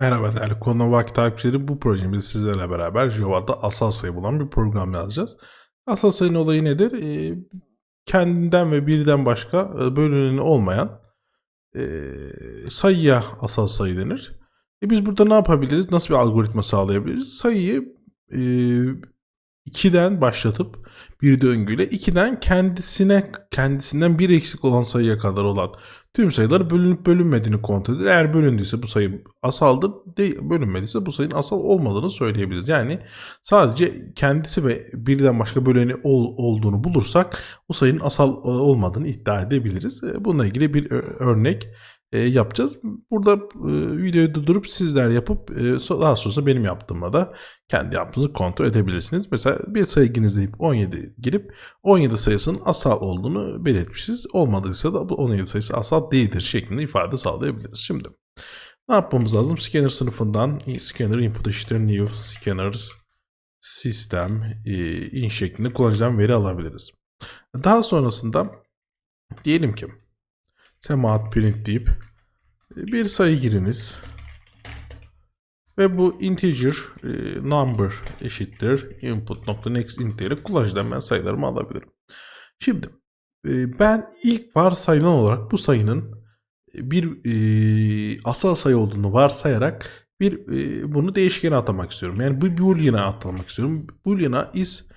Merhaba değerli konu vakit takipçileri. Bu projemizde sizlerle beraber Java'da asal sayı bulan bir program yazacağız. Asal sayının olayı nedir? Ee, kendinden ve birden başka e, olmayan e, sayıya asal sayı denir. E biz burada ne yapabiliriz? Nasıl bir algoritma sağlayabiliriz? Sayıyı e, 2'den başlatıp bir döngüyle 2'den kendisine kendisinden bir eksik olan sayıya kadar olan tüm sayılar bölünüp bölünmediğini kontrol eder. Eğer bölündüyse bu sayı asaldır, bölünmediyse bu sayının asal olmadığını söyleyebiliriz. Yani sadece kendisi ve birden başka böleni ol, olduğunu bulursak o sayının asal e, olmadığını iddia edebiliriz. E, Bununla ilgili bir ö- örnek e, yapacağız. Burada e, videoyu durdurup sizler yapıp e, daha sonrasında benim yaptığımla da kendi yaptığınızı kontrol edebilirsiniz. Mesela bir sayı girdiğinizde 17 girip 17 sayısının asal olduğunu belirtmişiz. Olmadıysa da bu 17 sayısı asal değildir şeklinde ifade sağlayabiliriz. Şimdi ne yapmamız lazım? Scanner sınıfından scanner input eşittir new scanner sistem in şeklinde kullanıcıdan veri alabiliriz. Daha sonrasında diyelim ki semaat print deyip e, bir sayı giriniz. Ve bu integer e, number eşittir input.next integer'i kullanıcıdan ben sayılarımı alabilirim. Şimdi e, ben ilk varsayılan olarak bu sayının bir e, asal sayı olduğunu varsayarak bir bunu değişkene atamak istiyorum. Yani bu boolean'a atamak istiyorum. Boolean'a is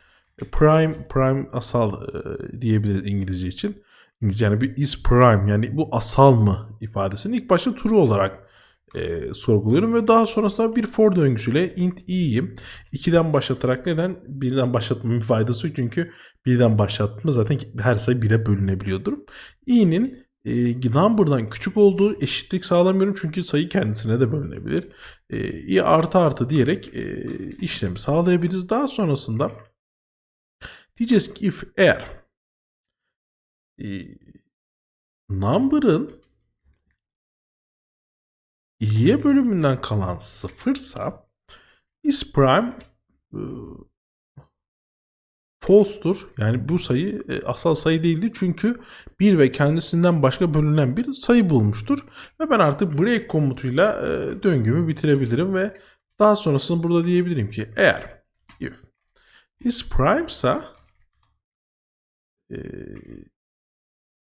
prime prime asal e, diyebiliriz İngilizce için. İngilizce yani bir is prime yani bu asal mı ifadesini ilk başta true olarak e, sorguluyorum ve daha sonrasında bir for döngüsüyle int i'yi 2'den başlatarak neden birden başlatmamın faydası yok çünkü birden başlattığımda zaten her sayı 1'e bölünebiliyordur. i'nin e, number'dan küçük olduğu eşitlik sağlamıyorum çünkü sayı kendisine de bölünebilir. E, i artı artı diyerek e, işlemi sağlayabiliriz. Daha sonrasında diyeceğiz ki if eğer e, number'ın i'ye bölümünden kalan sıfırsa is prime e, false'tur. Yani bu sayı e, asal sayı değildi çünkü 1 ve kendisinden başka bölünen bir sayı bulmuştur. Ve ben artık break komutuyla e, döngümü bitirebilirim ve daha sonrasında burada diyebilirim ki eğer if is prime ise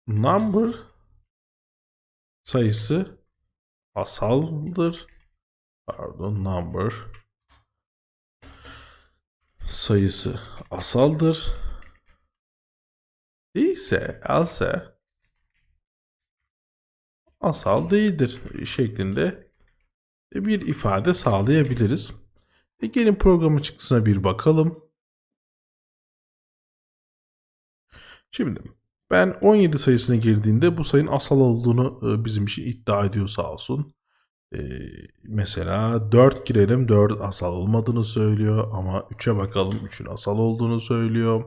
number sayısı asaldır. Pardon number sayısı asaldır. Değilse else asal değildir şeklinde bir ifade sağlayabiliriz. E gelin programın çıktısına bir bakalım. Şimdi ben 17 sayısına girdiğinde bu sayının asal olduğunu e, bizim için iddia ediyor sağ olsun. E, mesela 4 girelim 4 asal olmadığını söylüyor ama 3'e bakalım 3'ün asal olduğunu söylüyor.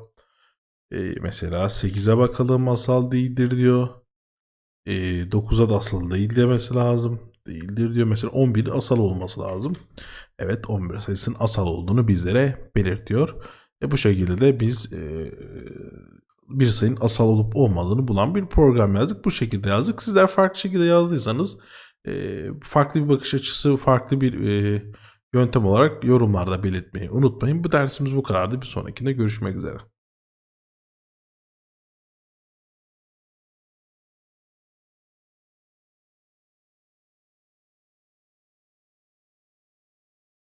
E, mesela 8'e bakalım asal değildir diyor. E, 9'a da asal değil demesi lazım. Değildir diyor. Mesela 11 asal olması lazım. Evet 11 sayısının asal olduğunu bizlere belirtiyor. E, bu şekilde de biz e, bir sayının asal olup olmadığını bulan bir program yazdık. Bu şekilde yazdık. Sizler farklı şekilde yazdıysanız e, farklı bir bakış açısı, farklı bir e, yöntem olarak yorumlarda belirtmeyi unutmayın. Bu dersimiz bu kadardı. Bir sonrakinde görüşmek üzere.